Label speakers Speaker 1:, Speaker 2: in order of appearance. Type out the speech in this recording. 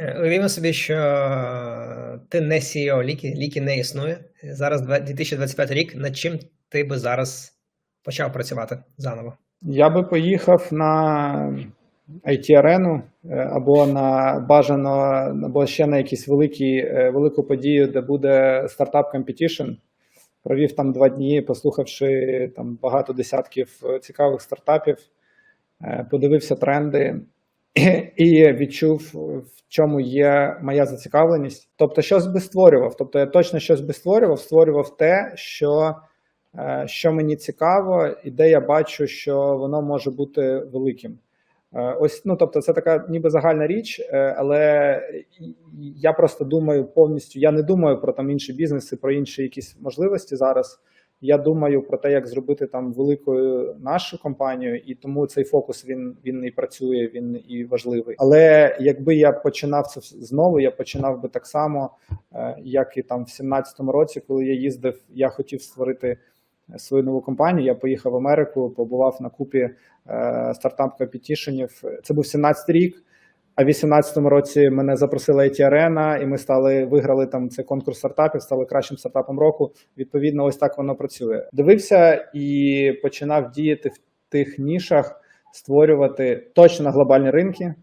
Speaker 1: Е, Уявімо собі, що ти не CEO Ліки, Ліки не існує. Зараз 2025 рік. Над чим ти би зараз почав працювати заново?
Speaker 2: Я би поїхав на IT-арену е, або на бажано, або ще на якісь великі, е, велику подію, де буде стартап competition. Провів там два дні, послухавши там багато десятків е, цікавих стартапів, е, подивився тренди і відчув, в чому є моя зацікавленість. Тобто, щось би створював. Тобто, я точно щось би створював, створював те, що, е, що мені цікаво, і де я бачу, що воно може бути великим. Е, Ось, ну тобто, це така ніби загальна річ, е, але я просто думаю повністю. Я не думаю про там інші бізнеси, про інші якісь можливості зараз. Я думаю про те, як зробити там великою нашу компанію, і тому цей фокус він він і працює, він і важливий. Але якби я починав це знову, я починав би так само, е, як і там в 17-му році, коли я їздив, я хотів створити свою нову компанію. Я поїхав в Америку, побував на купі е, стартап компетішенів. Це був 17 рік. А в 18-му році мене запросила IT Арена, і ми стали виграли там цей конкурс стартапів, стали кращим стартапом року. Відповідно, ось так воно працює. Дивився і починав діяти в тих нішах, створювати точно на глобальні ринки.